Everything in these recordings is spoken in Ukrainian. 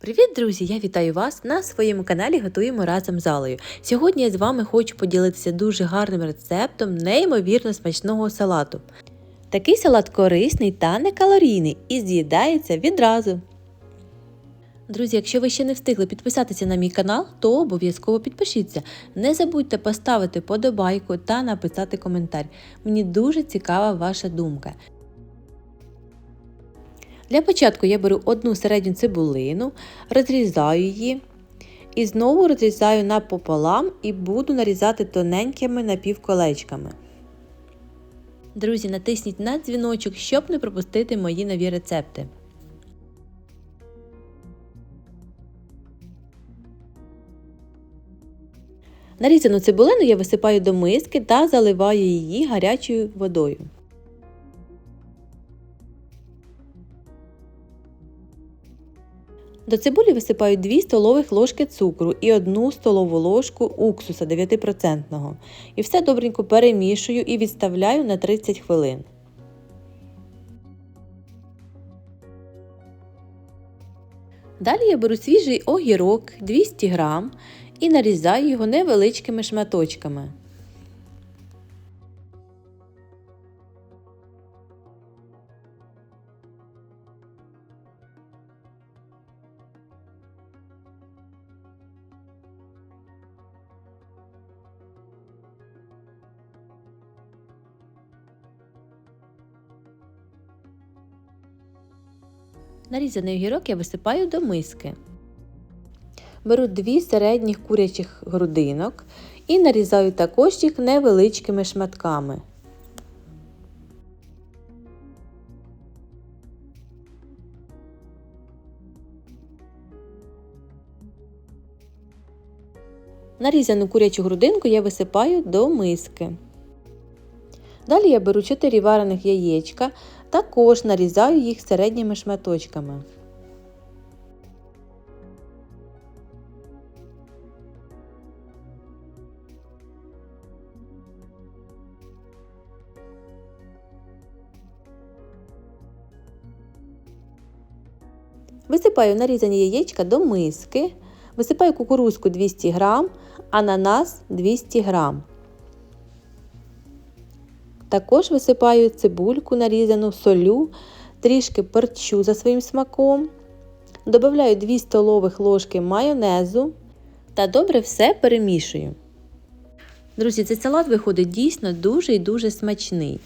Привіт, друзі! Я вітаю вас на своєму каналі Готуємо разом з Алею. Сьогодні я з вами хочу поділитися дуже гарним рецептом неймовірно смачного салату. Такий салат корисний та некалорійний і з'їдається відразу. Друзі, якщо ви ще не встигли підписатися на мій канал, то обов'язково підпишіться. Не забудьте поставити подобайку та написати коментар. Мені дуже цікава ваша думка. Для початку я беру одну середню цибулину, розрізаю її і знову розрізаю напополам і буду нарізати тоненькими напівколечками. Друзі, натисніть на дзвіночок, щоб не пропустити мої нові рецепти. Нарізану цибулину я висипаю до миски та заливаю її гарячою водою. До цибулі висипаю 2 столових ложки цукру і 1 столову ложку уксуса 9%. І все добренько перемішую і відставляю на 30 хвилин. Далі я беру свіжий огірок 200 г і нарізаю його невеличкими шматочками. Нарізаний огірок я висипаю до миски. Беру дві середніх курячих грудинок і нарізаю також їх невеличкими шматками. Нарізану курячу грудинку я висипаю до миски. Далі я беру 4 варених яєчка, також нарізаю їх середніми шматочками. Висипаю нарізані яєчка до миски, висипаю кукурузку 200 г, ананас 200 г. Також висипаю цибульку нарізану, солю, трішки перчу за своїм смаком. Добавляю 2 столових ложки майонезу та добре все перемішую. Друзі, цей салат виходить дійсно дуже і дуже смачний.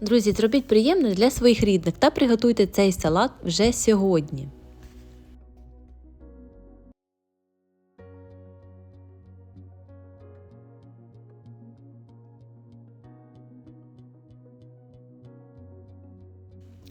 Друзі, зробіть приємне для своїх рідних та приготуйте цей салат вже сьогодні.